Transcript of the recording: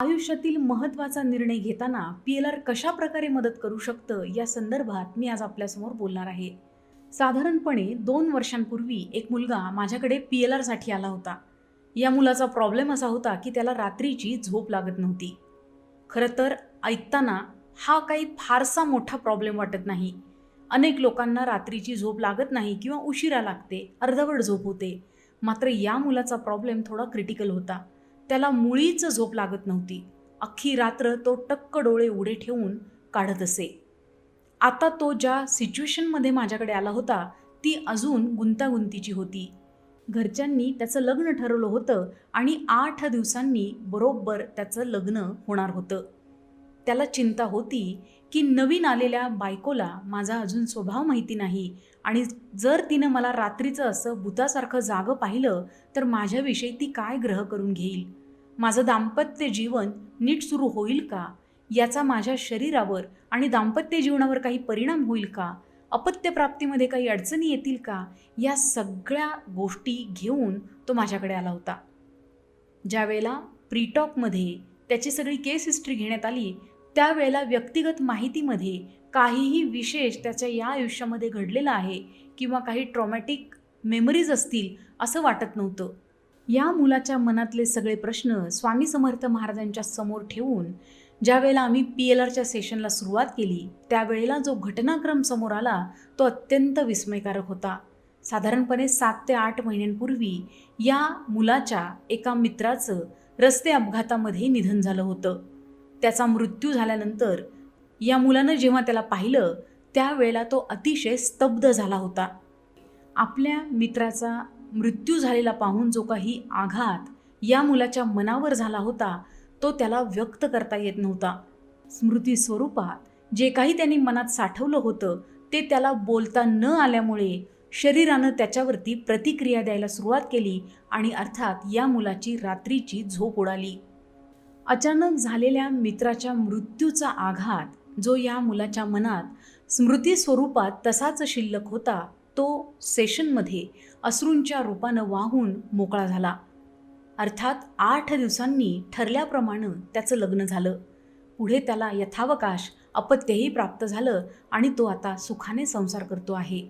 आयुष्यातील महत्त्वाचा निर्णय घेताना पी एल आर कशा प्रकारे मदत करू शकतं या संदर्भात मी आज आपल्यासमोर बोलणार आहे. साधारणपणे दोन वर्षांपूर्वी एक मुलगा माझ्याकडे पी एल आरसाठी आला होता. या मुलाचा प्रॉब्लेम असा होता की त्याला रात्रीची झोप लागत नव्हती. खरं तर ऐकताना हा काही फारसा मोठा प्रॉब्लेम वाटत नाही. अनेक लोकांना रात्रीची झोप लागत नाही किंवा उशिरा लागते अर्धवट झोप होते. मात्र या मुलाचा प्रॉब्लेम थोडा क्रिटिकल होता. त्याला मुळीच झोप लागत नव्हती. अख्खी रात्र तो टक्क डोळे उडे ठेवून काढत असे. आता तो ज्या सिच्युएशनमध्ये माझ्याकडे आला होता ती अजून गुंतागुंतीची होती. घरच्यांनी त्याचं लग्न ठरवलं होतं आणि आठ दिवसांनी बरोबर त्याचं लग्न होणार होतं. त्याला चिंता होती की नवीन आलेल्या बायकोला माझा अजून स्वभाव माहिती नाही आणि जर तिनं मला रात्रीचं असं भूतासारखं जागं पाहिलं तर माझ्याविषयी ती काय ग्रह करून घेईल? माझं दाम्पत्य जीवन नीट सुरू होईल का? याचा माझ्या शरीरावर आणि दाम्पत्य जीवनावर काही परिणाम होईल का? अपत्यप्राप्तीमध्ये काही अडचणी येतील का? या सगळ्या गोष्टी घेऊन तो माझ्याकडे आला होता. ज्यावेळेला प्रीटॉकमध्ये त्याची सगळी केस हिस्ट्री घेण्यात आली त्यावेळेला व्यक्तिगत माहितीमध्ये काहीही विशेष त्याच्या या आयुष्यामध्ये घडलेलं आहे किंवा काही ट्रॉमॅटिक मेमरीज असतील असं वाटत नव्हतं. या मुलाच्या मनातले सगळे प्रश्न स्वामी समर्थ महाराजांच्या समोर ठेवून ज्यावेळेला आम्ही पी एल आरच्या सेशनला सुरुवात केली त्यावेळेला जो घटनाक्रम समोर आला तो अत्यंत विस्मयकारक होता. साधारणपणे सात ते आठ महिन्यांपूर्वी या मुलाच्या एका मित्राचं रस्ते अपघातामध्ये निधन झालं होतं. त्याचा मृत्यू झाल्यानंतर या मुलानं जेव्हा त्याला पाहिलं त्यावेळेला तो अतिशय स्तब्ध झाला होता. आपल्या मित्राचा मृत्यू झालेला पाहून जो काही आघात या मुलाच्या मनावर झाला होता तो त्याला व्यक्त करता येत नव्हता. स्मृती स्वरूपात जे काही त्यांनी मनात साठवलं होतं ते त्याला बोलता न आल्यामुळे शरीरानं त्याच्यावरती प्रतिक्रिया द्यायला सुरुवात केली आणि अर्थात या मुलाची रात्रीची झोप उडाली. अचानक झालेल्या मित्राच्या मृत्यूचा आघात जो या मुलाच्या मनात स्मृती स्वरूपात तसाच शिल्लक होता तो सेशनमध्ये अश्रूंच्या रूपानं वाहून मोकळा झाला. अर्थात आठ दिवसांनी ठरल्याप्रमाणे त्याचं लग्न झालं. पुढे त्याला यथावकाश अपत्यही प्राप्त झालं आणि तो आता सुखाने संसार करतो आहे.